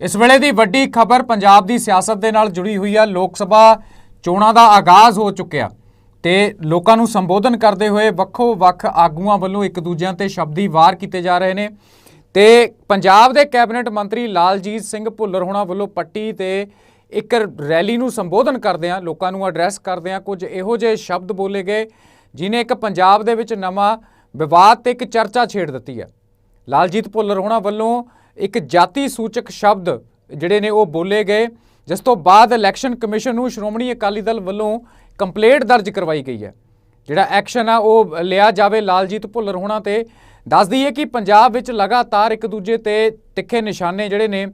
ਇਸ ਵੇਲੇ ਦੀ ਵੱਡੀ ਖਬਰ ਪੰਜਾਬ ਦੀ ਸਿਆਸਤ ਦੇ ਨਾਲ ਜੁੜੀ ਹੋਈ ਹੈ ਲੋਕ ਸਭਾ ਚੋਣਾਂ ਦਾ ਆਗਾਜ਼ ਹੋ ਚੁੱਕਿਆ ਤੇ ਲੋਕਾਂ ਨੂੰ ਸੰਬੋਧਨ ਕਰਦੇ ਹੋਏ ਵੱਖੋ ਵੱਖ ਆਗੂਆਂ ਵੱਲੋਂ ਇੱਕ ਦੂਜਿਆਂ ਤੇ ਸ਼ਬਦੀ ਵਾਰ ਕੀਤੇ ਜਾ ਰਹੇ ਨੇ ਤੇ ਪੰਜਾਬ ਦੇ ਕੈਬਨਿਟ ਮੰਤਰੀ ਲਾਲਜੀਤ ਸਿੰਘ ਭੁੱਲਰ ਹੋਣਾ ਵੱਲੋਂ ਪੱਟੀ ਤੇ ਇੱਕ ਰੈਲੀ ਨੂੰ ਸੰਬੋਧਨ ਕਰਦਿਆਂ ਲੋਕਾਂ ਨੂੰ ਐਡਰੈਸ ਕਰਦਿਆਂ ਕੁਝ ਇਹੋ ਜਿਹੇ ਸ਼ਬਦ ਬੋਲੇ ਗਏ, ਜਿਨੇ ਇੱਕ ਪੰਜਾਬ ਦੇ ਵਿੱਚ ਨਵਾਂ ਵਿਵਾਦ ਤੇ ਇੱਕ ਚਰਚਾ ਛੇੜ ਦਿੱਤੀ ਹੈ। ਲਾਲਜੀਤ ਭੁੱਲਰ ਹੋਣਾ ਵੱਲੋਂ ਇੱਕ ਜਾਤੀ ਸੂਚਕ ਸ਼ਬਦ ਜਿਹੜੇ ਨੇ ਉਹ ਬੋਲੇ ਗਏ, ਜਿਸ ਤੋਂ ਬਾਅਦ ਇਲੈਕਸ਼ਨ ਕਮਿਸ਼ਨ ਨੂੰ ਸ਼੍ਰੋਮਣੀ ਅਕਾਲੀ ਦਲ ਵੱਲੋਂ ਕੰਪਲੇਂਟ ਦਰਜ ਕਰਵਾਈ ਗਈ ਹੈ। ਜਿਹੜਾ ਐਕਸ਼ਨ ਆ, ਉਹ ਲਿਆ ਜਾਵੇ ਲਾਲਜੀਤ ਭੁੱਲਰ ਹੋਣਾ ਤੇ। ਦੱਸ ਦਈਏ ਕਿ ਪੰਜਾਬ ਵਿੱਚ ਲਗਾਤਾਰ ਇੱਕ ਦੂਜੇ ਤੇ ਤਿੱਖੇ ਨਿਸ਼ਾਨੇ ਜਿਹੜੇ ਨੇ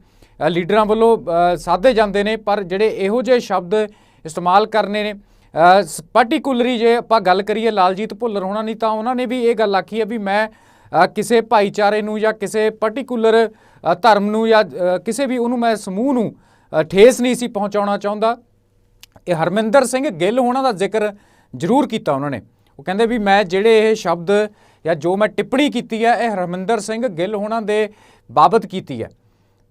ਲੀਡਰਾਂ ਵੱਲੋਂ ਸਾਧੇ ਜਾਂਦੇ ਨੇ, ਪਰ ਜਿਹੜੇ ਇਹੋ ਜਿਹੇ ਸ਼ਬਦ ਇਸਤੇਮਾਲ ਕਰਨੇ ਨੇ ਪਾਰਟਿਕੂਲਰੀ ਜੇ ਆਪਾਂ ਗੱਲ ਕਰੀਏ ਲਾਲਜੀਤ ਭੁੱਲਰ ਹੋਣਾ ਨਹੀਂ ਤਾਂ ਉਹਨਾਂ ਨੇ ਵੀ ਇਹ ਗੱਲ ਆਖੀ ਹੈ ਵੀ ਮੈਂ ਕਿਸੇ ਭਾਈਚਾਰੇ ਨੂੰ ਜਾਂ ਕਿਸੇ ਪਾਰਟਿਕੂਲਰ ਧਰਮ ਨੂੰ ਜਾਂ ਕਿਸੇ ਵੀ ਉਹਨੂੰ ਮੈਂ ਸਮੂਹ ਨੂੰ ਠੇਸ ਨਹੀਂ ਸੀ ਪਹੁੰਚਾਉਣਾ ਚਾਹੁੰਦਾ। ਇਹ ਹਰਮਿੰਦਰ ਸਿੰਘ ਗਿੱਲ ਹੋਣਾ ਦਾ ਜ਼ਿਕਰ ਜ਼ਰੂਰ ਕੀਤਾ ਉਹਨਾਂ ਨੇ। ਉਹ ਕਹਿੰਦੇ ਵੀ ਮੈਂ ਜਿਹੜੇ ਇਹ ਸ਼ਬਦ ਜਾਂ ਜੋ ਮੈਂ ਟਿੱਪਣੀ ਕੀਤੀ ਹੈ, ਇਹ ਹਰਮਿੰਦਰ ਸਿੰਘ ਗਿੱਲ ਹੋਣਾ ਦੇ ਬਾਬਤ ਕੀਤੀ ਹੈ।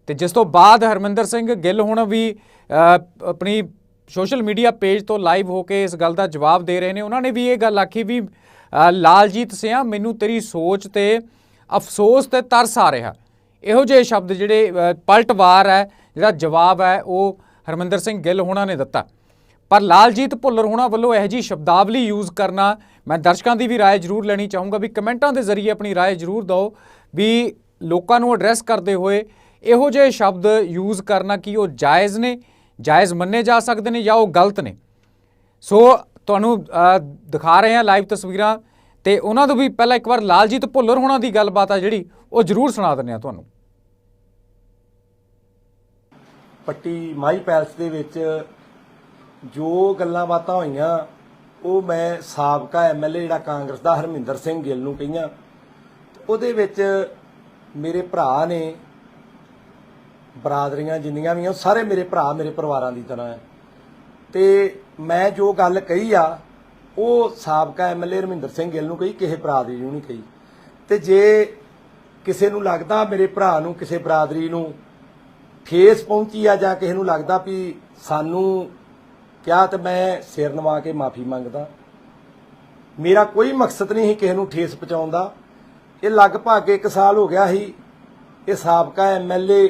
ਤੇ ਜਿਸ ਤੋਂ ਬਾਅਦ ਹਰਮਿੰਦਰ ਸਿੰਘ ਗਿੱਲ ਹੁਣ ਵੀ ਅ, ਆਪਣੀ ਸੋਸ਼ਲ ਮੀਡੀਆ ਪੇਜ ਤੋਂ ਲਾਈਵ ਹੋ ਕੇ ਇਸ ਗੱਲ ਦਾ ਜਵਾਬ ਦੇ ਰਹੇ ਨੇ ਉਹਨਾਂ ਨੇ ਵੀ ਇਹ ਗੱਲ ਆਖੀ ਵੀ ਅ, ਲਾਲਜੀਤ ਸਿਆ ਮੈਨੂੰ ਤੇਰੀ ਸੋਚ ਤੇ ਅਫਸੋਸ ਤੇ ਤਰਸ ਆ ਰਿਹਾ ਇਹੋ ਜਿਹੇ ਸ਼ਬਦ ਜਿਹੜੇ ਅ, ਪਲਟਵਾਰ ਹੈ ਜਿਹੜਾ ਜਵਾਬ ਹੈ ਉਹ ਹਰਮਿੰਦਰ ਸਿੰਘ ਗਿੱਲ ਹੋਣਾ ਨੇ ਦਿੱਤਾ ਪਰ ਲਾਲਜੀਤ ਭੁੱਲਰ ਹੋਣਾ ਵੱਲੋਂ ਇਹ ਜੀ ਸ਼ਬਦਾਵਲੀ ਯੂਜ਼ ਕਰਨਾ ਮੈਂ ਦਰਸ਼ਕਾਂ ਦੀ ਵੀ رائے ਜ਼ਰੂਰ ਲੈਣੀ ਚਾਹੂੰਗਾ ਵੀ ਕਮੈਂਟਾਂ ਦੇ ਜ਼ਰੀਏ ਆਪਣੀ رائے ਜ਼ਰੂਰ ਦਿਓ ਵੀ ਲੋਕਾਂ ਨੂੰ ਐਡਰੈਸ ਕਰਦੇ ਹੋਏ ਇਹੋ ਜਿਹੇ ਸ਼ਬਦ ਯੂਜ਼ ਕਰਨਾ ਕੀ ਉਹ ਜਾਇਜ਼ ਨੇ, ਜਾਇਜ਼ ਮੰਨੇ ਜਾ ਸਕਦੇ ਨੇ ਜਾਂ ਉਹ ਗਲਤ ਨੇ? ਸੋ ਤੁਹਾਨੂੰ ਦਿਖਾ ਰਹੇ ਹਾਂ ਲਾਈਵ ਤਸਵੀਰਾਂ ਤੇ ਉਹਨਾਂ ਤੋਂ ਵੀ ਪਹਿਲਾਂ ਇੱਕ ਵਾਰ ਲਾਲਜੀਤ ਭੁੱਲਰ ਹੋਣਾ ਦੀ ਗੱਲਬਾਤ ਆ ਜਿਹੜੀ ਉਹ ਜ਼ਰੂਰ ਸੁਣਾ ਦਿੰਦੇ ਆ ਤੁਹਾਨੂੰ। ਪੱਟੀ ਮਾਈ ਪੈਲਸ ਦੇ ਵਿੱਚ ਜੋ ਗੱਲਾਂ ਬਾਤਾਂ ਹੋਈਆਂ, ਉਹ ਮੈਂ ਸਾਬਕਾ ਐਮਐਲਏ ਜਿਹੜਾ ਕਾਂਗਰਸ ਦਾ ਹਰਮਿੰਦਰ ਸਿੰਘ ਗਿੱਲ ਨੂੰ ਕਹੀਆਂ। ਉਹਦੇ ਵਿੱਚ ਮੇਰੇ ਭਰਾ ਨੇ ਬਰਾਦਰੀਆਂ ਜਿੰਨੀਆਂ ਵੀ ਆ, ਉਹ ਸਾਰੇ ਮੇਰੇ ਭਰਾ, ਮੇਰੇ ਪਰਿਵਾਰਾਂ ਦੀ ਤਰ੍ਹਾਂ ਹੈ। ਤੇ ਮੈਂ ਜੋ ਗੱਲ ਕਹੀ ਆ, ਉਹ ਸਾਬਕਾ ਐਮਐਲਏ ਰਮਿੰਦਰ ਸਿੰਘ ਗਿੱਲ ਨੂੰ ਕਹੀ, ਕਿਸੇ ਬਰਾਦਰੀ ਨੂੰ ਨਹੀਂ ਕਹੀ। ਤੇ ਜੇ ਕਿਸੇ ਨੂੰ ਲੱਗਦਾ ਮੇਰੇ ਭਰਾ ਨੂੰ, ਕਿਸੇ ਬਰਾਦਰੀ ਨੂੰ ਠੇਸ ਪਹੁੰਚੀ ਆ ਜਾਂ ਕਿਸੇ ਨੂੰ ਲੱਗਦਾ ਵੀ ਸਾਨੂੰ ਕਿਹਾ ਤੇ ਮੈਂ ਸਿਰ ਨਵਾ ਕੇ ਮਾਫੀ ਮੰਗਦਾ, ਮੇਰਾ ਕੋਈ ਮਕਸਦ ਨਹੀਂ ਸੀ ਕਿਸੇ ਨੂੰ ਠੇਸ ਪਹੁੰਚਾਉਣ ਦਾ। ਇਹ ਲਗਭਗ 1 ਸਾਲ ਹੋ ਗਿਆ ਸੀ, ਇਹ ਸਾਬਕਾ ਐਮਐਲਏ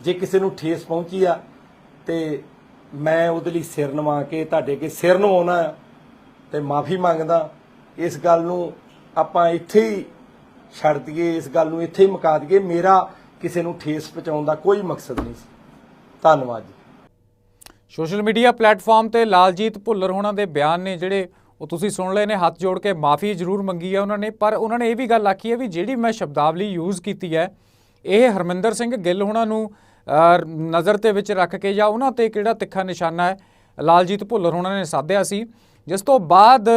ਜੇ ਕਿਸੇ ਨੂੰ ਠੇਸ ਪਹੁੰਚੀ ਆ, ਤੇ ਮੈਂ ਉਹਦੇ ਲਈ ਸਿਰ ਨਵਾ ਕੇ ਤੁਹਾਡੇ ਅੱਗੇ ਸਿਰ ਨਵਾਉਣਾ ਤੇ ਮਾਫੀ ਮੰਗਦਾ। ਇਸ ਗੱਲ ਨੂੰ ਆਪਾਂ ਇੱਥੇ ਹੀ ਛੱਡ ਦਈਏ, ਇਸ ਗੱਲ ਨੂੰ ਇੱਥੇ ਹੀ ਮੁਕਾ ਦਈਏ। ਮੇਰਾ ਕਿਸੇ ਨੂੰ ਠੇਸ ਪਹੁੰਚਾਉਣ ਦਾ ਕੋਈ ਮਕਸਦ ਨਹੀਂ ਸੀ। ਧੰਨਵਾਦ ਜੀ। ਸੋਸ਼ਲ ਮੀਡੀਆ ਪਲੇਟਫਾਰਮ ਤੇ ਲਾਲਜੀਤ ਭੁੱਲਰ ਹੋਣਾ ਦੇ ਬਿਆਨ ਨੇ ਜਿਹੜੇ ਉਹ ਤੁਸੀਂ ਸੁਣ ਲਏ ਨੇ, ਹੱਥ ਜੋੜ ਕੇ ਮਾਫੀ ਜ਼ਰੂਰ ਮੰਗੀ ਹੈ ਉਹਨਾਂ ਨੇ। ਪਰ ਉਹਨਾਂ ਨੇ ਇਹ ਵੀ ਗੱਲ ਆਖੀ ਹੈ ਵੀ ਜਿਹੜੀ ਮੈਂ ਸ਼ਬਦਾਵਲੀ ਯੂਜ਼ ਕੀਤੀ ਹੈ, ਇਹ ਹਰਮਿੰਦਰ ਸਿੰਘ ਗਿੱਲ ਹੋਣਾ ਨੂੰ ਨਜ਼ਰ ਤੇ ਵਿੱਚ ਰੱਖ ਕੇ ਜਾਂ ਉਹਨਾਂ ਤੇ ਕਿਹੜਾ ਤਿੱਖਾ ਨਿਸ਼ਾਨਾ ਹੈ? ਲਾਲਜੀਤ ਭੁੱਲਰ ਉਹਨਾਂ ਨੇ ਸਾਧਿਆ ਸੀ। ਜਿਸ ਤੋਂ ਬਾਅਦ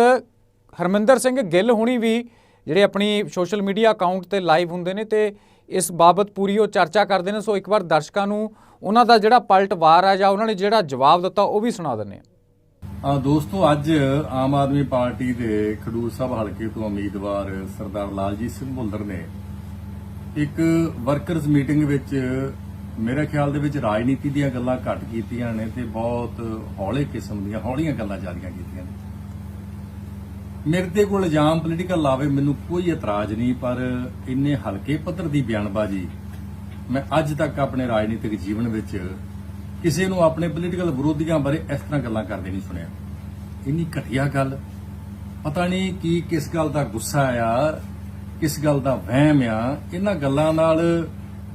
ਹਰਮਿੰਦਰ ਸਿੰਘ ਗਿੱਲ ਹੁਣੀ ਵੀ ਜਿਹੜੇ ਆਪਣੀ ਸੋਸ਼ਲ ਮੀਡੀਆ ਅਕਾਊਂਟ ਤੇ ਲਾਈਵ ਹੁੰਦੇ ਨੇ ਤੇ ਇਸ ਬਾਬਤ ਪੂਰੀ ਉਹ ਚਰਚਾ ਕਰਦੇ ਨੇ, ਸੋ ਇੱਕ ਵਾਰ ਦਰਸ਼ਕਾਂ ਨੂੰ ਉਹਨਾਂ ਦਾ ਜਿਹੜਾ ਪਲਟਵਾਰ ਹੈ ਜਾਂ ਉਹਨਾਂ ਨੇ ਜਿਹੜਾ ਜਵਾਬ ਦਿੱਤਾ ਉਹ ਵੀ ਸੁਣਾ ਦਿੰਦੇ ਆ ਦੋਸਤੋ, ਅੱਜ ਆਮ ਆਦਮੀ ਪਾਰਟੀ ਦੇ ਖਡੂਰ ਸਾਹਿਬ ਹਲਕੇ ਤੋਂ ਉਮੀਦਵਾਰ ਸਰਦਾਰ ਲਾਲਜੀਤ ਸਿੰਘ ਭੁੱਲਰ ਨੇ ਇੱਕ ਵਰਕਰਸ ਮੀਟਿੰਗ ਵਿੱਚ ਮੇਰੇ ਖਿਆਲ ਦੇ ਵਿੱਚ ਰਾਜਨੀਤੀ ਦੀਆਂ ਗੱਲਾਂ ਘੱਟ ਕੀਤੀਆਂ ਨੇ ਤੇ ਬਹੁਤ ਹੌਲੇ ਕਿਸਮ ਦੀਆਂ, ਹੌਲੀਆਂ ਗੱਲਾਂ ਜਾਰੀਆਂ ਕੀਤੀਆਂ ਨੇ। ਮੇਰੇ ਤੇ ਕੋਲ ਇਲਜ਼ਾਮ ਪੋਲੀਟੀਕਲ ਲਾਵੇ, ਮੈਨੂੰ ਕੋਈ ਇਤਰਾਜ਼ ਨਹੀਂ, ਪਰ ਇੰਨੇ ਹਲਕੇ ਪੱਧਰ ਦੀ ਬਿਆਨਬਾਜ਼ੀ ਮੈਂ ਅੱਜ ਤੱਕ ਆਪਣੇ ਰਾਜਨੀਤਿਕ ਜੀਵਨ ਵਿੱਚ ਕਿਸੇ ਨੂੰ ਆਪਣੇ ਪੋਲੀਟੀਕਲ ਵਿਰੋਧੀਆਂ ਬਾਰੇ ਇਸ ਤਰ੍ਹਾਂ ਗੱਲਾਂ ਕਰਦੇ ਨਹੀਂ ਸੁਣਿਆ। ਇੰਨੀ ਘਟੀਆ ਗੱਲ, ਪਤਾ ਨਹੀਂ ਕੀ ਕਿਸ ਗੱਲ ਦਾ ਗੁੱਸਾ ਆ, ਕਿਸ ਗੱਲ ਦਾ ਵਹਿਮ ਆ, ਇਹਨਾਂ ਗੱਲਾਂ ਨਾਲ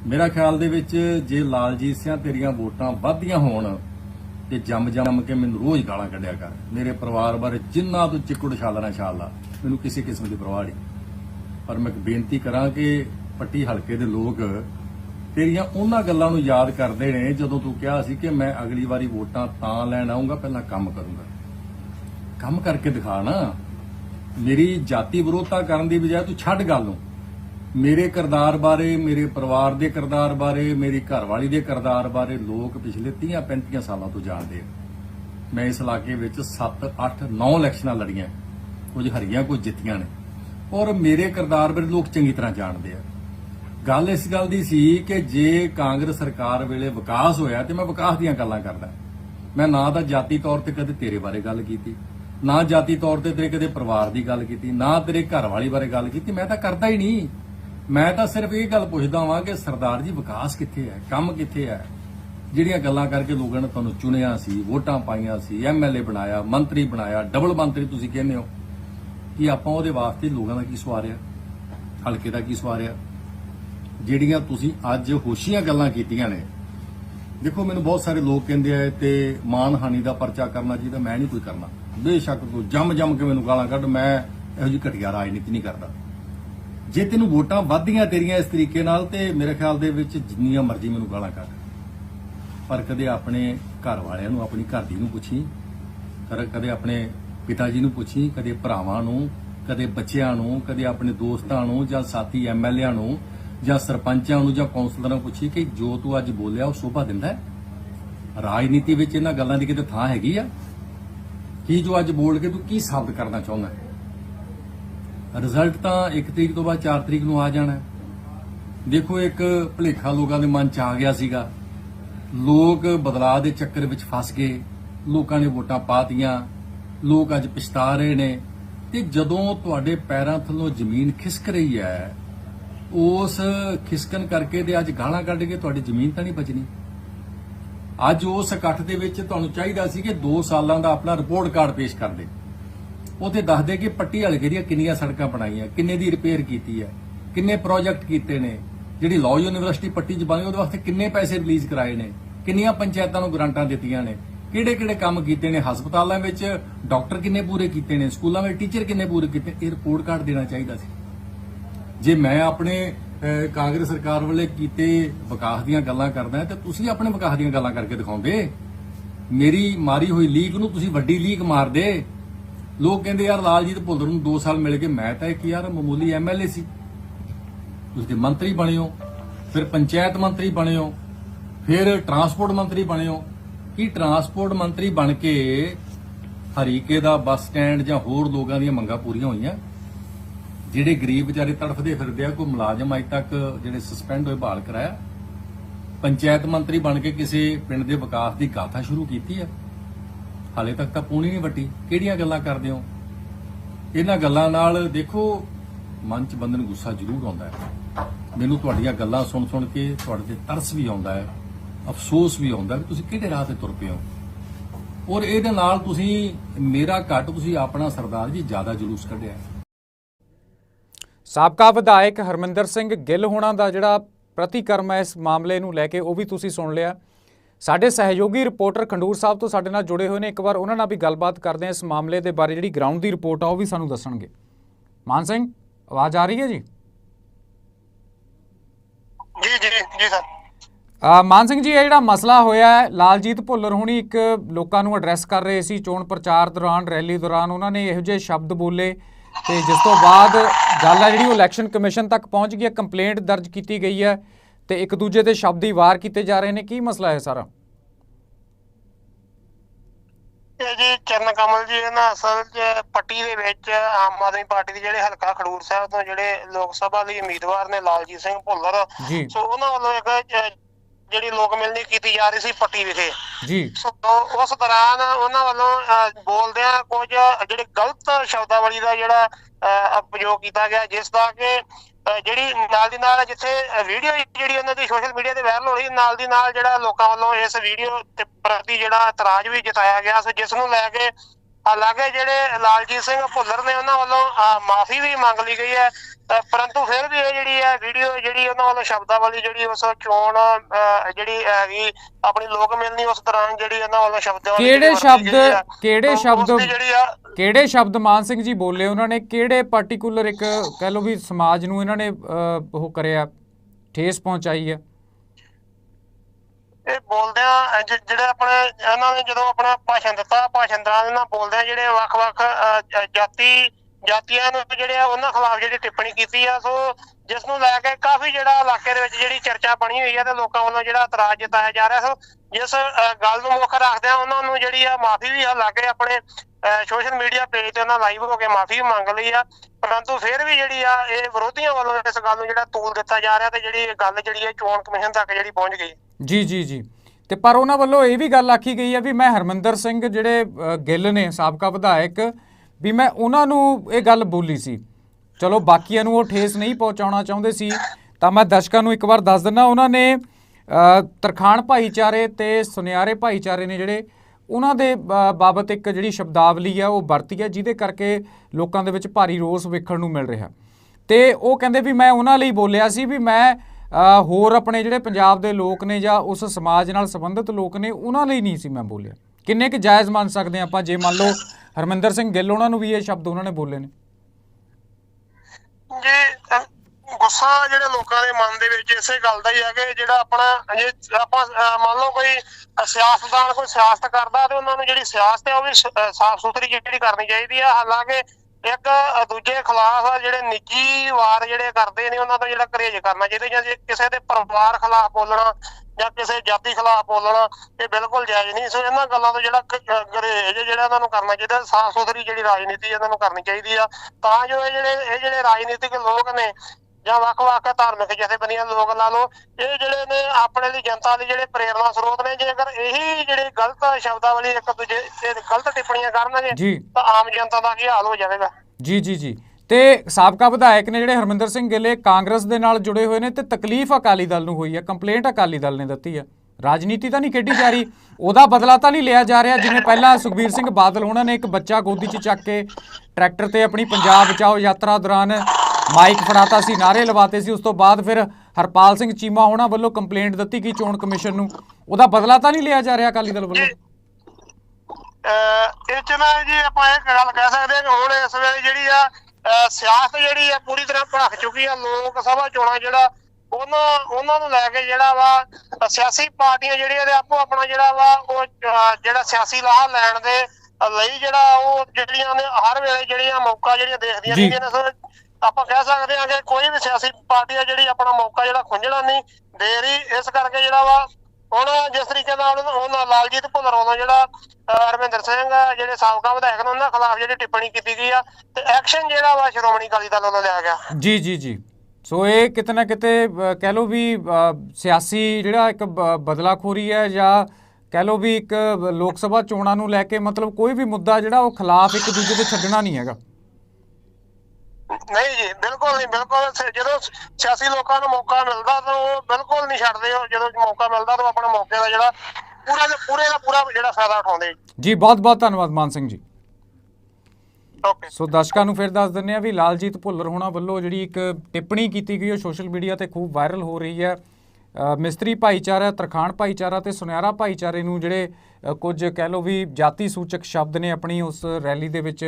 ਮੇਰਾ ਖਿਆਲ ਦੇ ਵਿੱਚ ਜੇ ਲਾਲਜੀਤ ਸਿੰਘ ਤੇਰੀਆਂ ਵੋਟਾਂ ਵੱਧਦੀਆਂ ਹੋਣ ਤੇ ਜੰਮ ਜੰਮ ਕੇ ਮੈਨੂੰ ਰੋਜ਼ ਗਾਲਾਂ ਕੱਢਿਆ ਕਰ। ਮੇਰੇ ਪਰਿਵਾਰ ਬਾਰੇ ਜਿੰਨਾ ਤੂੰ ਚਿੱਕੜ ਛਾਲਣਾ ਛਾਲਾ ਮੈਨੂੰ ਕਿਸੇ ਕਿਸਮ ਦੀ ਪਰਵਾਹ ਨਹੀਂ। ਪਰ ਮੈਂ ਇੱਕ ਬੇਨਤੀ ਕਰਾਂ ਕਿ ਪੱਟੀ ਹਲਕੇ ਦੇ ਲੋਕ ਤੇਰੀਆਂ ਉਹਨਾਂ ਗੱਲਾਂ ਨੂੰ ਯਾਦ ਕਰਦੇ ਨੇ ਜਦੋਂ ਤੂੰ ਕਿਹਾ ਸੀ ਕਿ ਮੈਂ ਅਗਲੀ ਵਾਰੀ ਵੋਟਾਂ ਤਾਂ ਲੈਣ ਆਉਂਗਾ ਪਹਿਲਾਂ ਕੰਮ ਕਰੂੰਗਾ। ਕੰਮ ਕਰਕੇ ਦਿਖਾ ਨਾ। ਮੇਰੀ ਜਾਤੀ ਵਿਰੋਧਤਾ ਕਰਨ ਦੀ ਬਜਾਏ ਤੂੰ ਛੱਡ ਗੱਲ ਨੂੰ। ਮੇਰੇ ਕਿਰਦਾਰ ਬਾਰੇ, ਮੇਰੇ ਪਰਿਵਾਰ ਦੇ ਕਿਰਦਾਰ ਬਾਰੇ, ਮੇਰੀ ਘਰਵਾਲੀ ਦੇ ਕਿਰਦਾਰ ਬਾਰੇ ਲੋਕ ਪਿਛਲੇ 30 35 ਸਾਲਾਂ ਤੋਂ ਜਾਣਦੇ ਆ। ਮੈਂ ਇਸ ਇਲਾਕੇ ਵਿੱਚ 7 8 9 ਇਲੈਕਸ਼ਨਾਂ ਲੜੀਆਂ। ਕੁਝ ਹਰੀਆਂ, ਕੁਝ ਜਿੱਤੀਆਂ ਨੇ। ਔਰ ਮੇਰੇ ਕਿਰਦਾਰ ਬਾਰੇ ਲੋਕ ਚੰਗੀ ਤਰ੍ਹਾਂ ਜਾਣਦੇ ਆ। ਗੱਲ ਇਸ ਗੱਲ ਦੀ ਸੀ ਕਿ ਜੇ ਕਾਂਗਰਸ ਸਰਕਾਰ ਵੇਲੇ ਵਿਕਾਸ ਹੋਇਆ ਤੇ ਮੈਂ ਵਿਕਾਸ ਦੀਆਂ ਗੱਲਾਂ ਕਰਦਾ। ਮੈਂ ਨਾ ਤਾਂ ਜਾਤੀ ਤੌਰ ਤੇ ਕਦੇ ਤੇਰੇ ਬਾਰੇ ਗੱਲ ਕੀਤੀ, ਨਾ ਜਾਤੀ ਤੌਰ ਤੇ ਤੇਰੇ ਕਦੇ ਪਰਿਵਾਰ ਦੀ ਗੱਲ ਕੀਤੀ, ਨਾ ਤੇਰੇ ਘਰ ਵਾਲੀ ਬਾਰੇ ਗੱਲ ਕੀਤੀ, ਮੈਂ ਤਾਂ ਕਰਦਾ ਹੀ ਨਹੀਂ। ਮੈਂ ਤਾਂ ਸਿਰਫ ਇਹ ਗੱਲ ਪੁੱਛਦਾ ਵਾਂ ਕਿ ਸਰਦਾਰ ਜੀ ਵਿਕਾਸ ਕਿੱਥੇ ਹੈ? ਕੰਮ ਕਿੱਥੇ ਹੈ? ਜਿਹੜੀਆਂ ਗੱਲਾਂ ਕਰਕੇ ਲੋਕਾਂ ਨੇ ਤੁਹਾਨੂੰ ਚੁਣਿਆ ਸੀ, ਵੋਟਾਂ ਪਾਈਆਂ ਸੀ ਐਮਐਲਏ ਬਣਾਇਆ, ਮੰਤਰੀ ਬਣਾਇਆ, ਡਬਲ ਮੰਤਰੀ ਤੁਸੀਂ ਕਹਿੰਦੇ ਹੋ। ਕਿ ਆਪਾਂ ਉਹਦੇ ਵਾਸਤੇ ਲੋਕਾਂ ਦਾ ਕੀ ਸਵਾਰਿਆ? ਹਲਕੇ ਦਾ ਕੀ ਸਵਾਰਿਆ? ਜਿਹੜੀਆਂ ਤੁਸੀਂ ਅੱਜ ਹੋਸ਼ੀਆਂ ਗੱਲਾਂ ਕੀਤੀਆਂ ਨੇ। ਦੇਖੋ, ਮੈਨੂੰ ਬਹੁਤ ਸਾਰੇ ਲੋਕ ਕਹਿੰਦੇ ਆ, ਤੇ ਮਾਨਹਾਨੀ ਦਾ ਪਰਚਾ ਕਰਨਾ ਚਾਹੀਦਾ, ਮੈਂ ਨਹੀਂ ਕੋਈ ਕਰਨਾ। ਬੇਸ਼ੱਕ ਤੂੰ ਜੰਮ ਜੰਮ ਕੇ ਮੈਨੂੰ ਗਾਲਾਂ ਕੱਢ, ਮੈਂ ਇਹੋ ਜਿਹੀ ਘਟੀਆ ਰਾਜਨੀਤੀ ਨਹੀਂ ਕਰਦਾ। ਜੇ ਤੈਨੂੰ ਵੋਟਾਂ ਵੱਧਦੀਆਂ ਤੇਰੀਆਂ ਇਸ ਤਰੀਕੇ ਨਾਲ, ਤੇ ਮੇਰੇ ਖਿਆਲ ਦੇ ਵਿੱਚ ਜਿੰਨੀਆਂ ਮਰਜ਼ੀ ਮੈਨੂੰ ਗਾਲਾਂ ਕੱਢ। ਪਰ ਕਦੇ ਆਪਣੇ ਘਰ ਵਾਲਿਆਂ ਨੂੰ, ਆਪਣੀ ਘਰ ਦੀ ਨੂੰ ਪੁੱਛੀ, ਕਦੇ ਆਪਣੇ ਪਿਤਾ ਜੀ ਨੂੰ ਪੁੱਛੀ, ਕਦੇ ਭਰਾਵਾਂ ਨੂੰ, ਕਦੇ ਬੱਚਿਆਂ ਨੂੰ, ਕਦੇ ਆਪਣੇ ਦੋਸਤਾਂ ਨੂੰ, ਜਾਂ ਸਾਥੀ ਐਮਐਲਏਆਂ ਨੂੰ, ਜਾਂ ਸਰਪੰਚਾਂ ਨੂੰ, ਜਾਂ ਕੌਂਸਲਰਾਂ ਨੂੰ ਪੁੱਛੀ ਕਿ ਜੋ ਤੂੰ ਅੱਜ ਬੋਲਿਆ, ਉਹ ਸ਼ੋਭਾ ਦਿੰਦਾ ਹੈ? ਰਾਜਨੀਤੀ ਵਿੱਚ ਇਹਨਾਂ ਗੱਲਾਂ ਦੀ ਕਿਤੇ ਥਾਂ ਹੈਗੀ ਆ? ਕੀ ਜੋ ਅੱਜ ਬੋਲ ਕੇ ਤੂੰ ਕੀ ਸਾਬਤ ਕਰਨਾ ਚਾਹੁੰਦਾ ਹੈ? ਰਿਜ਼ਲਟ ਤਾਂ 1 ਤਰੀਕ ਤੋਂ ਬਾਅਦ 4 ਤਰੀਕ ਨੂੰ ਆ ਜਾਣਾ। ਦੇਖੋ, ਇੱਕ ਭੁਲੇਖਾ ਲੋਕਾਂ ਦੇ ਮਨ ਚ ਆ ਗਿਆ ਸੀਗਾ। ਲੋਕ ਬਦਲਾਅ ਦੇ ਚੱਕਰ ਵਿੱਚ ਫਸ ਗਏ। ਲੋਕਾਂ ਨੇ ਵੋਟਾਂ ਪਾਤੀਆਂ। ਲੋਕ ਅੱਜ ਪਛਤਾ ਰਹੇ ਨੇ। ਤੇ ਜਦੋਂ ਤੁਹਾਡੇ ਪੈਰਾਂ ਥੱਲੋਂ ਜ਼ਮੀਨ ਖਿਸਕ ਰਹੀ ਹੈ, ਉਸ ਖਿਸਕਣ ਕਰਕੇ ਤੇ ਅੱਜ ਗਾਲਾਂ ਕੱਢ ਕੇ ਤੁਹਾਡੀ ਜ਼ਮੀਨ ਤਾਂ ਨਹੀਂ ਬਚਣੀ। ਅੱਜ ਉਸ ਇਕੱਠ ਦੇ ਵਿੱਚ ਤੁਹਾਨੂੰ ਚਾਹੀਦਾ ਸੀ ਕਿ 2 ਸਾਲਾਂ ਦਾ ਆਪਣਾ ਰਿਪੋਰਟ ਕਾਰਡ ਪੇਸ਼ ਕਰ ਦੇ ਉਹਤੇ ਦੱਸਦੇ ਕਿ ਪੱਟੀ ਹਲਕੇ ਦੀਆਂ ਕਿੰਨੀਆਂ ਸੜਕਾਂ ਬਣਾਈਆਂ, ਕਿੰਨੇ ਦੀ ਰਿਪੇਅਰ ਕੀਤੀ ਹੈ, ਕਿੰਨੇ ਪ੍ਰੋਜੈਕਟ ਕੀਤੇ ਨੇ, ਜਿਹੜੀ ਲਾਅ ਯੂਨੀਵਰਸਿਟੀ ਪੱਟੀ 'ਚ ਬਣੀ, ਉਹਦੇ ਵਾਸਤੇ ਕਿੰਨੇ ਪੈਸੇ ਰਿਲੀਜ਼ ਕਰਾਏ ਨੇ, ਕਿੰਨੀਆਂ ਪੰਚਾਇਤਾਂ ਨੂੰ ਗ੍ਰਾਂਟਾਂ ਦਿੱਤੀਆਂ ਨੇ ਕਿਹੜੇ ਕਿਹੜੇ ਕੰਮ ਕੀਤੇ ਨੇ, ਹਸਪਤਾਲਾਂ ਵਿੱਚ ਡਾਕਟਰ ਕਿੰਨੇ ਪੂਰੇ ਕੀਤੇ ਨੇ, ਸਕੂਲਾਂ ਵਿੱਚ ਟੀਚਰ ਕਿੰਨੇ ਪੂਰੇ ਕੀਤੇ, ਇਹ ਰਿਪੋਰਟ ਕਾਰਡ ਦੇਣਾ ਚਾਹੀਦਾ ਸੀ। ਜੇ ਮੈਂ ਆਪਣੇ ਕਾਂਗਰਸ ਸਰਕਾਰ ਵੱਲੇ ਕੀਤੇ ਵਿਕਾਸ ਦੀਆਂ ਗੱਲਾਂ ਕਰਦਾ, ਤੇ ਤੁਸੀਂ ਆਪਣੇ ਵਿਕਾਸ ਦੀਆਂ ਗੱਲਾਂ ਕਰਕੇ ਦਿਖਾਉਂਦੇ। ਮੇਰੀ ਮਾਰੀ ਹੋਈ ਲੀਕ ਨੂੰ ਤੁਸੀਂ ਵੱਡੀ ਲੀਕ ਮਾਰਦੇ। ਲੋਕ ਕਹਿੰਦੇ, ਯਾਰ ਲਾਲਜੀਤ ਭੁੱਲਰ ਨੂੰ 2 ਸਾਲ ਮਿਲ ਗਏ, ਮੈਂ ਤਾਂ ਇੱਕ ਯਾਰ ਮਾਮੂਲੀ ਐਮਐਲਏ ਸੀ। ਤੁਸੀਂ ਮੰਤਰੀ ਬਣੇ ਹੋ, ਫਿਰ ਪੰਚਾਇਤ ਮੰਤਰੀ ਬਣੇ ਹੋ, ਫਿਰ ਟਰਾਂਸਪੋਰਟ ਮੰਤਰੀ ਬਣੇ ਹੋ। ਕੀ ਟਰਾਂਸਪੋਰਟ ਮੰਤਰੀ ਬਣ ਕੇ ਹਰੀਕੇ ਦਾ ਬੱਸ ਸਟੈਂਡ ਜਾਂ ਹੋਰ ਲੋਕਾਂ ਦੀਆਂ ਮੰਗਾਂ ਪੂਰੀਆਂ ਹੋਈਆਂ? ਜਿਹੜੇ ਗਰੀਬ ਵਿਚਾਰੇ ਤੜਫਦੇ ਫਿਰਦੇ ਆ, ਕੋਈ ਮੁਲਾਜ਼ਮ ਅਜ ਤੱਕ ਜਿਹੜੇ ਸਸਪੈਂਡ ਹੋਏ, ਬਹਾਲ ਕਰਾਇਆ? ਪੰਚਾਇਤ ਮੰਤਰੀ ਬਣ ਕੇ ਕਿਸੇ ਪਿੰਡ ਦੇ ਵਿਕਾਸ ਦੀ ਗਾਥਾ ਸ਼ੁਰੂ ਕੀਤੀ ਆ? ਹਾਲੇ ਤੱਕ ਤਾਂ ਪੂਣੀ ਨਹੀਂ ਵੱਟੀ। ਕਿਹੜੀਆਂ ਗੱਲਾਂ ਕਰਦੇ ਹੋ? ਇਹਨਾਂ ਗੱਲਾਂ ਨਾਲ ਦੇਖੋ, ਮਨ 'ਚ ਬੰਦੇ ਗੁੱਸਾ ਜ਼ਰੂਰ ਆਉਂਦਾ ਹੈ। ਮੈਨੂੰ ਤੁਹਾਡੀਆਂ ਗੱਲਾਂ ਸੁਣ ਸੁਣ ਕੇ ਤੁਹਾਡੇ ਤੇ ਤਰਸ ਵੀ ਆਉਂਦਾ ਹੈ, ਅਫਸੋਸ ਵੀ ਆਉਂਦਾ ਵੀ ਤੁਸੀਂ ਕਿਹੜੇ ਰਾਹ ਤੇ ਤੁਰ ਪਏ ਹੋ। ਔਰ ਇਹਦੇ ਨਾਲ ਤੁਸੀਂ, ਮੇਰਾ ਘੱਟ ਤੁਸੀਂ ਆਪਣਾ ਸਰਦਾਰ ਜੀ ਜ਼ਿਆਦਾ ਜਲੂਸ ਕੱਢਿਆ। ਸਾਬਕਾ ਵਿਧਾਇਕ ਹਰਮਿੰਦਰ ਸਿੰਘ ਗਿੱਲ ਹੋਣਾ ਦਾ ਜਿਹੜਾ ਪ੍ਰਤੀਕਰਮ ਹੈ ਇਸ ਮਾਮਲੇ ਨੂੰ ਲੈ ਕੇ ਉਹ ਵੀ ਤੁਸੀਂ ਸੁਣ ਲਿਆ। ਸਾਡੇ ਸਹਿਯੋਗੀ ਰਿਪੋਰਟਰ ਖੰਡੂਰ ਸਾਹਿਬ ਤੋਂ ਸਾਡੇ ਨਾਲ ਜੁੜੇ ਹੋਏ ਨੇ। ਇੱਕ ਵਾਰ ਉਹਨਾਂ ਨਾਲ ਵੀ ਗੱਲਬਾਤ ਕਰਦੇ ਹਾਂ ਇਸ ਮਾਮਲੇ ਦੇ ਬਾਰੇ ਜਿਹੜੀ ਗਰਾਊਂਡ ਦੀ ਰਿਪੋਰਟ ਆ ਉਹ ਵੀ ਸਾਨੂੰ ਦੱਸਣਗੇ। ਮਾਨ ਸਿੰਘ ਆਵਾਜ਼ ਆ ਰਹੀ ਹੈ ਜੀ? ਜੀ ਜੀ ਜੀ ਸਰ। ਮਾਨ ਸਿੰਘ ਜੀ ਇਹ ਜਿਹੜਾ ਮਸਲਾ ਹੋਇਆ ਹੈ ਲਾਲਜੀਤ ਭੁੱਲਰ ਹੁਣੀ ਇੱਕ ਲੋਕਾਂ ਨੂੰ ਐਡਰੈਸ ਕਰ ਰਹੇ ਸੀ ਚੋਣ ਪ੍ਰਚਾਰ ਦੌਰਾਨ ਰੈਲੀ ਦੌਰਾਨ ਉਹਨਾਂ ਨੇ ਇਹੋ ਜਿਹੇ ਸ਼ਬਦ ਬੋਲੇ ਤੇ ਜਿਸ ਤੋਂ ਬਾਅਦ ਗੱਲ ਹੈ ਜਿਹੜੀ ਉਹ ਇਲੈਕਸ਼ਨ ਕਮਿਸ਼ਨ ਤੱਕ ਪਹੁੰਚ ਗਈ ਹੈ ਕੰਪਲੇਂਟ ਦਰਜ ਕੀਤੀ ਗਈ ਹੈ। ਤੇ ਇੱਕ ਦੂਜੇ ਤੇ ਸ਼ਬਦੀ ਵਾਰ ਕੀਤੇ ਜਾ ਰਹੇ ਨੇ। ਕੀ ਮਸਲਾ ਹੈ ਸਾਰਾ? ਇਹ ਜੀ ਚਰਨ ਕਮਲ ਜੀ ਇਹਨਾਂ ਅਸਲ 'ਚ ਪੱਟੀ ਦੇ ਵਿੱਚ ਆਮ ਆਦਮੀ ਪਾਰਟੀ ਦੇ ਜਿਹੜੇ ਹਲਕਾ ਖਡੂਰ ਸਾਹਿਬ ਤੋਂ ਜਿਹੜੇ ਲੋਕ ਸਭਾ ਲਈ ਉਮੀਦਵਾਰ ਨੇ ਲਾਲਜੀਤ ਸਿੰਘ ਭੁੱਲਰ। ਸੋ ਉਹਨਾਂ ਵੱਲੋਂ ਇੱਕ ਜਿਹੜੀ ਲੋਕ ਮਿਲਣੀ ਕੀਤੀ ਜਾ ਰਹੀ ਸੀ ਪੱਟੀ ਵਿਖੇ। ਜੀ। ਸੋ ਉਸ ਦੌਰਾਨ ਉਹਨਾਂ ਵੱਲੋਂ ਬੋਲਦਿਆਂ ਕੁਝ ਜਿਹੜੇ ਗਲਤ ਸ਼ਬਦਾਵਲੀ ਦਾ ਜਿਹੜਾ ਉਪਯੋਗ ਕੀਤਾ ਗਿਆ ਜਿਸ ਦਾ ਕਿ ਜਿਹੜੀ ਨਾਲ ਦੀ ਨਾਲ ਜਿੱਥੇ ਵੀਡੀਓ ਜਿਹੜੀ ਉਹਨਾਂ ਦੀ ਸੋਸ਼ਲ ਮੀਡੀਆ ਤੇ ਵਾਇਰਲ ਹੋਈ, ਨਾਲ ਦੀ ਨਾਲ ਜਿਹੜਾ ਲੋਕਾਂ ਵੱਲੋਂ ਇਸ ਵੀਡੀਓ ਤੇ ਪ੍ਰਤੀ ਜਿਹੜਾ ਇਤਰਾਜ਼ ਵੀ ਜਤਾਇਆ ਗਿਆ ਸੋ, ਜਿਸ ਨੂੰ ਲੈ ਕੇ ਹਾਲਾਂਕਿ ਜਿਹੜੇ ਲਾਲਜੀਤ ਸਿੰਘ ਭੁੱਲਰ ਨੇ ਉਹਨਾਂ ਵੱਲੋਂ ਮਾਫੀ ਵੀ ਮੰਗ ਲਈ ਗਈ ਹੈ। ਪਰੰਤੂ ਫਿਰ ਵੀ ਇਹ ਜਿਹੜੀ ਹੈ ਵੀਡੀਓ ਜਿਹੜੀ ਉਹਨਾਂ ਵੱਲੋਂ ਸ਼ਬਦਾਵਲੀ ਜਿਹੜੀ ਉਸ ਚੋਣ ਜਿਹੜੀ ਹੈਗੀ ਆਪਣੀ ਲੋਕ ਮਿਲਣੀ ਉਸ ਦੌਰਾਨ ਜਿਹੜੀ ਉਹਨਾਂ ਵੱਲੋਂ ਸ਼ਬਦਾਵਲੀ ਕਿਹੜੇ ਸ਼ਬਦ ਕਿਹੜੇ ਸ਼ਬਦ ਦੀ ਜਿਹੜੀ ਆ ਕਿਹੜੇ ਸ਼ਬਦ ਮਾਨ ਸਿੰਘ ਜੀ ਬੋਲੇ ਉਹਨਾਂ ਨੇ? ਕਿਹੜੇ ਪਾਰਟਿਕੂਲਰ ਇੱਕ ਕਹਿ ਲਓ ਵੀ ਸਮਾਜ ਨੂੰ ਇਹਨਾਂ ਨੇ ਉਹ ਕਰਿਆ ਠੇਸ ਪਹੁੰਚਾਈ ਹੈ? ਇਹ ਬੋਲਦਿਆਂ ਜਿਹੜੇ ਆਪਣੇ ਇਹਨਾਂ ਨੇ ਜਦੋਂ ਆਪਣਾ ਭਾਸ਼ਣ ਦਿੱਤਾ ਭਾਸ਼ਣ ਦੌਰਾਨ ਇਹਨਾਂ ਬੋਲਦਿਆਂ ਜਿਹੜੇ ਵੱਖ-ਵੱਖ ਅ, ਜਾਤੀ ਜਾਤੀਆਂ ਨੂੰ ਜਿਹੜੇ ਆ ਉਹਨਾਂ ਖਿਲਾਫ ਜਿਹੜੀ ਟਿੱਪਣੀ ਕੀਤੀ ਆ ਸੋ ਜਿਸ ਨੂੰ ਲੈ ਕੇ ਕਾਫੀ ਜਿਹੜਾ ਇਲਾਕੇ ਦੇ ਵਿੱਚ ਜਿਹੜੀ ਚਰਚਾ ਬਣੀ ਹੋਈ ਹੈ ਤੇ ਲੋਕਾਂ ਵੱਲੋਂ ਜਿਹੜਾ ਇਤਰਾਜ਼ ਜਤਾਇਆ ਜਾ ਰਿਹਾ ਸੋ ਜਿਸ ਗੱਲ ਨੂੰ ਮੁੱਖ ਰੱਖਦਿਆਂ ਉਹਨਾਂ ਨੂੰ ਜਿਹੜੀ ਆ ਮਾਫੀ ਵੀ ਹਾਲਾਂਕਿ ਆਪਣੇ ਸੋਸ਼ਲ ਮੀਡੀਆ ਪੇਜ ਤੇ ਉਹਨਾਂ ਲਾਈਵ ਹੋ ਕੇ ਮਾਫੀ ਮੰਗ ਲਈ ਆ। ਪਰੰਤੂ ਫਿਰ ਵੀ ਜਿਹੜੀ ਆ, ਇਹ ਵਿਰੋਧੀਆਂ ਵੱਲੋਂ ਇਸ ਗੱਲ ਨੂੰ ਜਿਹੜਾ ਤੂਲ ਦਿੱਤਾ ਜਾ ਰਿਹਾ ਤੇ ਜਿਹੜੀ ਗੱਲ ਜਿਹੜੀ ਹੈ ਚੋਣ ਕਮਿਸ਼ਨ ਤੱਕ ਜਿਹੜੀ ਪਹੁੰਚ ਗਈ। ਜੀ ਜੀ ਜੀ। ਤੇ ਪਰ ਉਹਨਾਂ ਵੱਲੋਂ ਇਹ ਵੀ ਗੱਲ ਆਖੀ ਗਈ ਹੈ ਵੀ ਮੈਂ ਹਰਮਿੰਦਰ ਸਿੰਘ ਜਿਹੜੇ ਗਿੱਲ ਨੇ, ਸਾਬਕਾ ਵਿਧਾਇਕ, ਵੀ ਮੈਂ ਉਹਨਾਂ ਨੂੰ ਇਹ ਗੱਲ ਬੋਲੀ ਸੀ। ਚਲੋ ਬਾਕੀਆਂ ਨੂੰ ਉਹ ਠੇਸ ਨਹੀਂ ਪਹੁੰਚਾਉਣਾ ਚਾਹੁੰਦੇ ਸੀ, ਤਾਂ ਮੈਂ ਦਰਸ਼ਕਾਂ ਨੂੰ ਇੱਕ ਵਾਰ ਦੱਸ ਦਿੰਦਾ, ਉਹਨਾਂ ਨੇ ਤਰਖਾਣ ਭਾਈਚਾਰੇ ਤੇ ਸੁਨਿਆਰੇ ਭਾਈਚਾਰੇ ਨੇ ਜਿਹੜੇ, ਉਹਨਾਂ ਦੇ ਬ- ਬਾਬਤ ਇੱਕ ਜਿਹੜੀ ਸ਼ਬਦਾਵਲੀ ਆ, ਉਹ ਵਰਤੀ ਹੈ ਜਿਹਦੇ ਕਰਕੇ ਲੋਕਾਂ ਦੇ ਵਿੱਚ ਭਾਰੀ ਰੋਸ ਵੇਖਣ ਨੂੰ ਮਿਲ ਰਿਹਾ। ਤੇ ਉਹ ਕਹਿੰਦੇ ਵੀ ਮੈਂ ਉਹਨਾਂ ਲਈ ਬੋਲਿਆ ਸੀ ਵੀ ਮੈਂ ਹੋਰ ਆਪਣੇ ਜਿਹੜੇ ਪੰਜਾਬ ਦੇ ਲੋਕ ਨੇ ਜਾਂ ਉਸ ਸਮਾਜ ਨਾਲ ਸੰਬੰਧਿਤ ਲੋਕ ਨੇ, ਉਹਨਾਂ ਲਈ ਨਹੀਂ ਸੀ ਮੈਂ ਬੋਲਿਆ। ਕਿੰਨੇ ਕੁ ਜਾਇਜ਼ ਮੰਨ ਸਕਦੇ ਹਾਂ ਆਪਾਂ, ਜੇ ਮੰਨ ਲਓ ਹਰਮਿੰਦਰ ਸਿੰਘ ਗਿੱਲ, ਉਹਨਾਂ ਨੂੰ ਵੀ ਇਹ ਸ਼ਬਦ ਉਹਨਾਂ ਨੇ ਬੋਲੇ ਨੇ ਜੇ ਅ, ਗੁੱਸਾ ਜਿਹੜੇ ਲੋਕਾਂ ਦੇ ਮਨ ਦੇ ਵਿੱਚ ਇਸੇ ਗੱਲ ਦਾ ਹੀ ਹੈ ਕਿ ਜਿਹੜਾ ਆਪਣਾ ਜੇ ਆਪਾਂ ਮੰਨ ਲਓ ਕੋਈ ਸਿਆਸਤਦਾਨ ਕੋਈ ਸਿਆਸਤ ਕਰਦਾ ਤੇ ਉਹਨਾਂ ਨੂੰ ਜਿਹੜੀ ਸਿਆਸਤ ਹੈ ਉਹ ਵੀ ਸਾਫ਼ ਸੁਥਰੀ ਜਿਹੜੀ ਕਰਨੀ ਚਾਹੀਦੀ ਆ। ਹਾਲਾਂਕਿ ਇੱਕ ਦੂਜੇ ਖਿਲਾਫ ਜਿਹੜੇ ਨਿੱਜੀ ਵਾਰ ਜਿਹੜੇ ਕਰਦੇ ਨੇ, ਉਹਨਾਂ ਤੋਂ ਜਿਹੜਾ ਕਰੇਜ ਕਰਨਾ ਚਾਹੀਦਾ ਜਾਂ ਜੇ ਕਿਸੇ ਦੇ ਪਰਿਵਾਰ ਖਿਲਾਫ ਬੋਲਣਾ ਜਾਂ ਕਿਸੇ ਜਾਤੀ ਖਿਲਾਫ ਬੋਲਣਾ, ਇਹ ਬਿਲਕੁਲ ਜਾਇਜ਼ ਨਹੀਂ। ਸੋ ਇਹਨਾਂ ਗੱਲਾਂ ਤੋਂ ਜਿਹੜਾ ਗਰੇਜ ਜਿਹੜਾ ਇਹਨਾਂ ਨੂੰ ਕਰਨਾ ਚਾਹੀਦਾ, ਸਾਫ਼ ਸੁਥਰੀ ਜਿਹੜੀ ਰਾਜਨੀਤੀ ਇਹਨਾਂ ਨੂੰ ਕਰਨੀ ਚਾਹੀਦੀ ਆ। ਤਾਂ ਜੋ ਇਹ ਜਿਹੜੇ ਇਹ ਜਿਹੜੇ ਰਾਜਨੀਤਿਕ ਲੋਕ ਨੇ ਜਾਂ ਵੱਖ-ਵੱਖ ਧਾਰਮਿਕ ਜਥੇਬੰਦੀਆਂ ਦੇ ਲੋਕ ਲਾ ਲਓ ਇਹ ਜਿਹੜੇ ਨੇ ਆਪਣੇ ਲਈ ਜਨਤਾ ਲਈ ਜਿਹੜੇ ਪ੍ਰੇਰਣਾ ਸਰੋਤ ਨੇ ਜੇਕਰ ਇਹੀ ਜਿਹੜੇ ਗਲਤ ਸ਼ਬਦਾਵਲੀ ਇੱਕ ਦੂਜੇ ਤੇ ਗਲਤ ਟਿੱਪਣੀਆਂ ਕਰਨਗੇ ਤਾਂ ਆਮ ਜਨਤਾ ਦਾ ਕੀ ਹਾਲ ਹੋ ਜਾਵੇਗਾ? ਜੀ ਜੀ ਜੀ। ਤੇ ਸਾਬਕਾ ਵਿਧਾਇਕ ਨੇ ਜਿਹੜੇ ਹਰਮਿੰਦਰ ਸਿੰਘ ਗਿੱਲ ਕਾਂਗਰਸ ਦੇ ਨਾਲ ਜੁੜੇ ਹੋਏ ਨੇ ਤੇ ਤਕਲੀਫ ਅਕਾਲੀ ਦਲ ਨੂੰ ਹੋਈ ਹੈ ਕੰਪਲੇਂਟ ਅਕਾਲੀ ਦਲ ਨੇ ਦਿੱਤੀ ਹੈ। ਰਾਜਨੀਤੀ ਤਾਂ ਨਹੀਂ ਖੇਡੀ ਜਾ ਰਹੀ ਉਹਦਾ ਬਦਲਾ ਤਾਂ ਨਹੀਂ ਲਿਆ ਜਾ ਰਿਹਾ ਜਿਵੇਂ ਪਹਿਲਾਂ ਸੁਖਬੀਰ ਸਿੰਘ ਬਾਦਲ ਉਹਨਾਂ ਨੇ ਇੱਕ ਬੱਚਾ ਗੋਦੀ 'ਚ ਚੱਕ ਕੇ ਟਰੈਕਟਰ ਤੇ ਆਪਣੀ ਪੰਜਾਬ ਬਚਾਓ ਯਾਤਰਾ ਦੌਰਾਨ ਮਾਈਕ ਫੜਾਤਾ ਸੀ ਨਾਰੇ ਲਵਾਤੇ ਸੀ ਉਸ ਤੋਂ ਬਾਅਦ ਫਿਰ ਹਰਪਾਲ ਸਿੰਘ ਚੀਮਾ ਉਹਨਾਂ ਵੱਲੋਂ ਕੰਪਲੇਂਟ ਦਿੱਤੀ ਕਿ ਚੋਣ ਕਮਿਸ਼ਨ ਨੂੰ। ਉਹਦਾ ਬਦਲਾ ਤਾਂ ਨਹੀਂ ਲਿਆ ਜਾ ਰਿਹਾ ਅਕਾਲੀ ਦਲ ਵੱਲੋਂ? ਇਹ ਚ ਨਾ ਜੀ ਆਪਾਂ ਇਹ ਗੱਲ ਕਹਿ ਸਕਦੇ ਹਾਂ ਕਿ ਹੁਣ ਇਸ ਵੇਲੇ ਜਿਹੜੀ ਆ ਸਿਆਸਤ ਜਿਹੜੀ ਆ ਪੂਰੀ ਤਰ੍ਹਾਂ ਭੜਕ ਚੁੱਕੀ ਆ। ਲੋਕ ਸਭਾ ਚੋਣਾਂ ਜਿਹੜਾ ਉਹਨਾਂ ਉਹਨਾਂ ਨੂੰ ਲੈ ਕੇ ਜਿਹੜਾ ਵਾ ਸਿਆਸੀ ਪਾਰਟੀਆਂ ਜਿਹੜੀਆਂ ਨੇ ਆਪੋ ਆਪਣਾ ਜਿਹੜਾ ਵਾ ਉਹ ਜਿਹੜਾ ਸਿਆਸੀ ਲਾਹਾ ਲੈਣ ਦੇ ਲਈ ਜਿਹੜਾ ਉਹ ਜਿਹੜੀਆਂ ਨੇ ਹਰ ਵੇਲੇ ਜਿਹੜੀਆਂ ਮੌਕਾ ਜਿਹੜੀਆਂ ਦੇਖਦੀਆਂ ਨੇ ਆਪਾਂ ਕਹਿ ਸਕਦੇ ਹਾਂ ਕਿ ਕੋਈ ਵੀ ਸਿਆਸੀ ਪਾਰਟੀ ਆ ਜਿਹੜੀ ਆਪਣਾ ਮੌਕਾ ਜਿਹੜਾ ਖੁੰਝਣਾ ਨਹੀਂ ਦੇ ਰਹੀ ਇਸ ਕਰਕੇ ਜਿਹੜਾ ਵਾ ਹੁਣ ਜਿਸ ਤਰੀਕੇ ਨਾਲ ਉਹਨਾਂ ਲਾਲਜੀਤ ਭੁੱਲਰ ਵੱਲੋਂ ਜਿਹੜਾ ਅਹ, ਸਿੰਘ ਜਿਹੜੇ ਸਾਬਕਾ ਵਿਧਾਇਕ ਨੇ ਉਹਨਾਂ ਖਿਲਾਫ ਜਿਹੜੀ ਟਿੱਪਣੀ ਕੀਤੀ ਗਈ ਆ ਤੇ ਐਕਸ਼ਨ ਜਿਹੜਾ ਵਾ ਸ਼੍ਰੋਮਣੀ ਅਕਾਲੀ ਦਲ ਵੱਲੋਂ ਲਿਆ ਗਿਆ। ਜੀ ਜੀ ਜੀ। ਸੋ ਇਹ ਕਿਤੇ ਨਾ ਕਿਤੇ ਕਹਿ ਲਓ ਵੀ ਸਿਆਸੀ ਜਿਹੜਾ ਇੱਕ ਬ- ਬਦਲਾਖੋਰੀ ਹੈ ਜਾਂ ਕਹਿ ਲਓ ਵੀ ਇੱਕ ਲੋਕ ਸਭਾ ਚੋਣਾਂ ਨੂੰ ਲੈ ਕੇ ਮਤਲਬ ਕੋਈ ਵੀ ਮੁੱਦਾ ਜਿਹੜਾ ਉਹ ਖਿਲਾਫ ਇੱਕ ਦੂਜੇ ਦੇ ਛੱਡਣਾ ਨਹੀਂ ਹੈਗਾ। ਨਹੀਂ ਜੀ ਬਿਲਕੁਲ ਨਹੀਂ ਬਿਲਕੁਲ ਸ- ਜਦੋਂ ਸਿਆਸੀ ਲੋਕਾਂ ਨੂੰ ਮੌਕਾ ਮਿਲਦਾ ਤਾਂ ਉਹ ਬਿਲਕੁਲ ਨਹੀਂ ਛੱਡਦੇ ਉਹ ਜਦੋਂ ਮੌਕਾ ਮਿਲਦਾ ਤਾਂ ਉਹ ਆਪਣੇ ਮੌਕੇ ਦਾ ਜਿਹੜਾ ਪੂਰਾ ਦਾ ਪੂਰੇ ਦਾ ਪੂਰਾ ਜਿਹੜਾ ਫਾਇਦਾ ਉਠਾਉਂਦੇ ਜੀ। ਬਹੁਤ ਬਹੁਤ ਧੰਨਵਾਦ ਮਾਨ ਸਿੰਘ ਜੀ। ਓਕੇ। ਸੋ ਦਰਸ਼ਕਾਂ ਨੂੰ ਫਿਰ ਦੱਸ ਦਿੰਦੇ ਆ ਵੀ ਲਾਲਜੀਤ ਭੁੱਲਰ ਹੋਣਾ ਵੱਲੋਂ ਜਿਹੜੀ ਇੱਕ ਟਿੱਪਣੀ ਕੀਤੀ ਗਈ ਉਹ ਸੋਸ਼ਲ ਮੀਡੀਆ ਤੇ ਖੂਬ ਵਾਇਰਲ ਹੋ ਰਹੀ ਹੈ। ਅ, ਮਿਸਤਰੀ ਭਾਈਚਾਰਾ ਤਰਖਾਣ ਭਾਈਚਾਰਾ ਤੇ ਸੁਨਿਆਰਾ ਭਾਈਚਾਰੇ ਨੂੰ ਜਿਹੜੇ ਅ, ਕੁਝ ਕਹਿ ਲਓ ਵੀ ਜਾਤੀ ਸੂਚਕ ਸ਼ਬਦ ਨੇ ਆਪਣੀ ਉਸ ਰੈਲੀ ਦੇ ਵਿੱਚ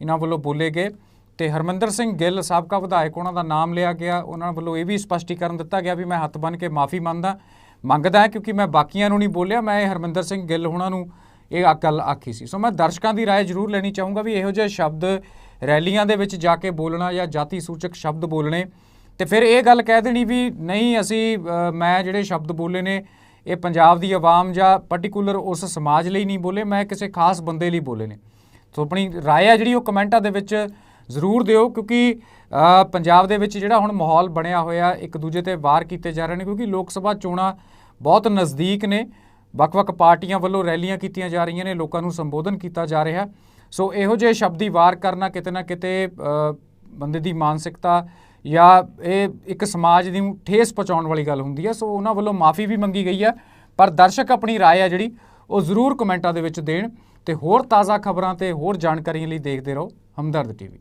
ਇਹਨਾਂ ਵੱਲੋਂ ਬੋਲੇ ਗਏ। ਤੇ ਹਰਮਿੰਦਰ ਸਿੰਘ ਗਿੱਲ ਸਾਬਕਾ ਵਿਧਾਇਕ ਉਹਨਾਂ ਦਾ ਨਾਮ ਲਿਆ ਗਿਆ ਉਹਨਾਂ ਵੱਲੋਂ ਇਹ ਵੀ ਸਪਸ਼ਟੀਕਰਨ ਦਿੱਤਾ ਗਿਆ ਵੀ ਮੈਂ ਹੱਥ ਬੰਨ੍ਹ ਕੇ ਮਾਫੀ ਮੰਗਦਾ ਮੰਗਦਾ ਹਾਂ ਕਿਉਂਕਿ ਮੈਂ ਬਾਕੀਆਂ ਨੂੰ ਨਹੀਂ ਬੋਲਿਆ ਮੈਂ ਹਰਮਿੰਦਰ ਸਿੰਘ ਗਿੱਲ ਉਹਨਾਂ ਨੂੰ ਇਹ ਆ ਗੱਲ ਆਖੀ ਸੀ ਸੋ ਮੈਂ ਦਰਸ਼ਕਾਂ ਦੀ رائے ਜ਼ਰੂਰ ਲੈਣੀ ਚਾਹੂੰਗਾ ਵੀ ਇਹੋ ਜਿਹੇ ਸ਼ਬਦ ਰੈਲੀਆਂ ਦੇ ਵਿੱਚ ਜਾ ਕੇ ਬੋਲਣਾ ਜਾਂ ਜਾਤੀ ਸੂਚਕ ਸ਼ਬਦ ਬੋਲਣੇ ਤੇ ਫਿਰ ਇਹ ਗੱਲ ਕਹਿ ਦੇਣੀ ਵੀ ਨਹੀਂ ਅਸੀਂ ਅ, ਮੈਂ ਜਿਹੜੇ ਸ਼ਬਦ ਬੋਲੇ ਨੇ ਇਹ ਪੰਜਾਬ ਦੀ ਆਵਾਮ ਜਾਂ ਪਾਰਟਿਕੂਲਰ ਉਸ ਸਮਾਜ ਲਈ ਨਹੀਂ ਬੋਲੇ ਮੈਂ ਕਿਸੇ ਖਾਸ ਬੰਦੇ ਲਈ ਬੋਲੇ ਨੇ ਸੋ ਆਪਣੀ رائے ਆ ਜਿਹੜੀ ਉਹ ਕਮੈਂਟਾਂ ਦੇ ਵਿੱਚ ਜ਼ਰੂਰ ਦਿਓ ਕਿਉਂਕਿ ਅ, ਪੰਜਾਬ ਦੇ ਵਿੱਚ ਜਿਹੜਾ ਹੁਣ ਮਾਹੌਲ ਬਣਿਆ ਹੋਇਆ ਇੱਕ ਦੂਜੇ ਤੇ ਵਾਰ ਕੀਤੇ ਜਾ ਰਹੇ ਨੇ ਕਿਉਂਕਿ ਲੋਕ ਸਭਾ ਚੋਣਾਂ ਬਹੁਤ ਨਜ਼ਦੀਕ ਨੇ ਵੱਖ-ਵੱਖ ਪਾਰਟੀਆਂ ਵੱਲੋਂ ਰੈਲੀਆਂ ਕੀਤੀਆਂ ਜਾ ਰਹੀਆਂ ਨੇ ਲੋਕਾਂ ਨੂੰ ਸੰਬੋਧਨ ਕੀਤਾ ਜਾ ਰਿਹਾ ਸੋ ਇਹੋ ਜਿਹੇ ਸ਼ਬਦੀ ਵਾਰ ਕਰਨਾ ਕਿਤੇ ਨਾ ਕਿਤੇ ਅ, ਬੰਦੇ ਦੀ ਮਾਨਸਿਕਤਾ ਜਾਂ ਇਹ ਇੱਕ ਸਮਾਜ ਦੀ ਨੂੰ ਠੇਸ ਪਹੁੰਚਾਉਣ ਵਾਲੀ ਗੱਲ ਹੁੰਦੀ ਹੈ ਸੋ ਉਹਨਾਂ ਵੱਲੋਂ ਮਾਫੀ ਵੀ ਮੰਗੀ ਗਈ ਹੈ ਪਰ ਦਰਸ਼ਕ ਆਪਣੀ رائے ਆ ਜਿਹੜੀ ਉਹ ਜ਼ਰੂਰ ਕਮੈਂਟਾਂ ਦੇ ਵਿੱਚ ਦੇਣ ਤੇ ਹੋਰ ਤਾਜ਼ਾ ਖਬਰਾਂ ਤੇ ਹੋਰ ਜਾਣਕਾਰੀਆਂ ਲਈ ਦੇਖਦੇ ਰਹੋ ਹਮਦਰਦ ਟੀਵੀ